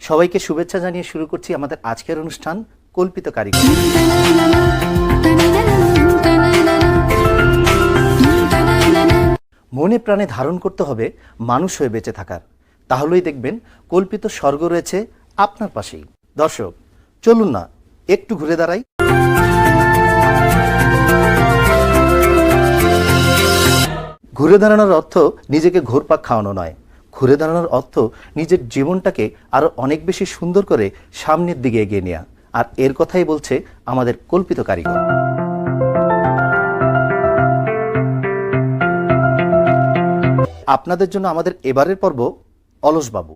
সবাইকে শুভেচ্ছা জানিয়ে শুরু করছি আমাদের আজকের অনুষ্ঠান কল্পিত কারিগর। মনে প্রাণে ধারণ করতে হবে মানুষ হয়ে বেঁচে থাকার। তাহলেই দেখবেন কল্পিত স্বর্গ রয়েছে আপনার পাশেই। দর্শক, চলুন না, একটু ঘুরে দাঁড়াই। ঘুরে দাঁড়ানোর অর্থ নিজেকে ঘোরপাক খাওয়ানো নয়। ঘুরে দাঁড়ানোর অর্থ নিজের জীবনটাকে আরও অনেক বেশি সুন্দর করে সামনের দিকে এগিয়ে নেওয়া আর এর কথাই বলছে আমাদের কল্পিত কারিগর। আপনাদের জন্য আমাদের এবারের পর্ব অলসবাবু।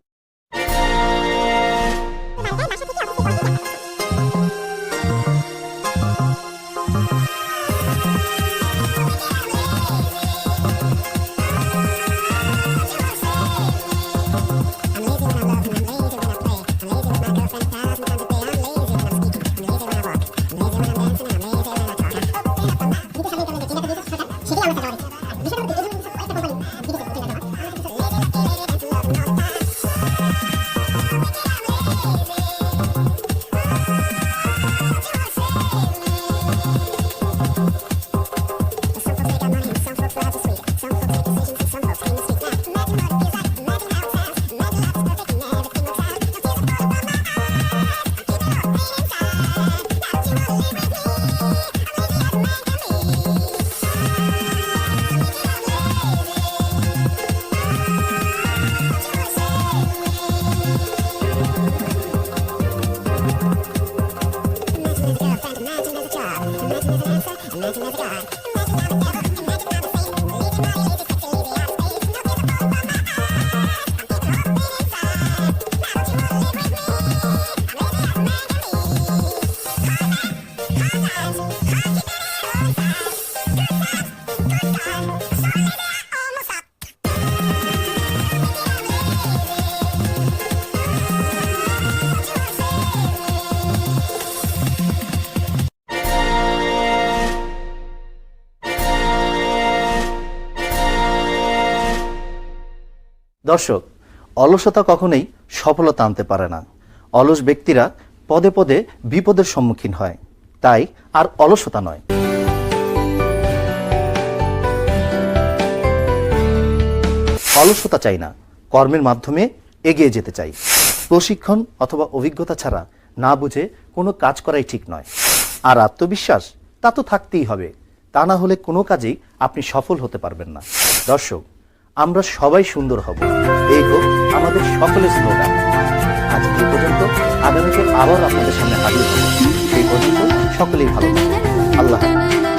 দর্শক, অলসতা কখনোই সফলতা আনতে পারে না। অলস ব্যক্তিরা পদে পদে বিপদের সম্মুখীন হয়। তাই আর অলসতা নয়। অলসতা চাই না, কর্মের মাধ্যমে এগিয়ে যেতে চাই। প্রশিক্ষণ অথবা অভিজ্ঞতা ছাড়া না বুঝে কোনো কাজ করাই ঠিক নয়। আর আত্মবিশ্বাস, তা তো থাকতেই হবে। তা না হলে কোনো কাজেই আপনি সফল হতে পারবেন না। দর্শক আমরা সবাই সুন্দর হব এই হোক আমাদের সকলের স্লোগান আজ এই পর্যন্ত আগামীকে আবার আপনাদের সামনে হাজির হব সেই পর্যন্ত সকলেই ভালো। আল্লাহ হাফেজ।